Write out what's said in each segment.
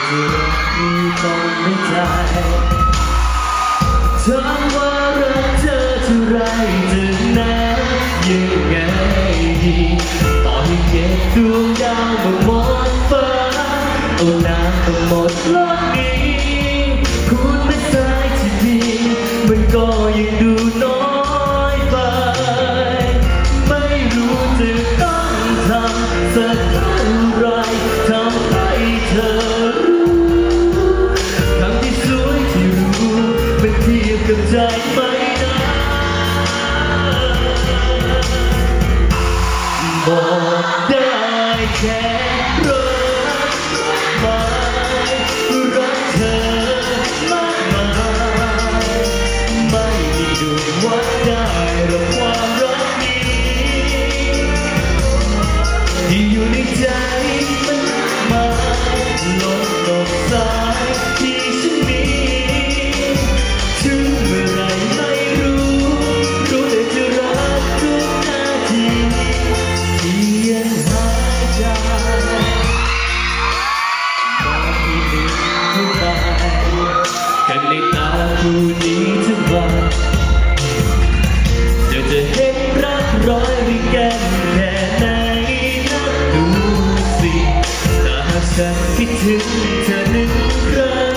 เดียวทีต้องไม่ใจถามว่ารักเธอเท่าไรถึงนั้นยังไงดีต่อให้เก็บดวงดาวบนหมดฟ้าเอาน้ำก็หมดโลกนี้คุณไม่ใช่ที่ดีมันก็ยังดู But I can ใจคิดถึงเธอหนึ่งครั้ง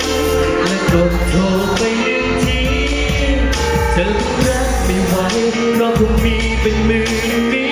และกดโทรไปหนึ่งทีเธอรักไม่ไหวเราคงมีเป็นมือนี้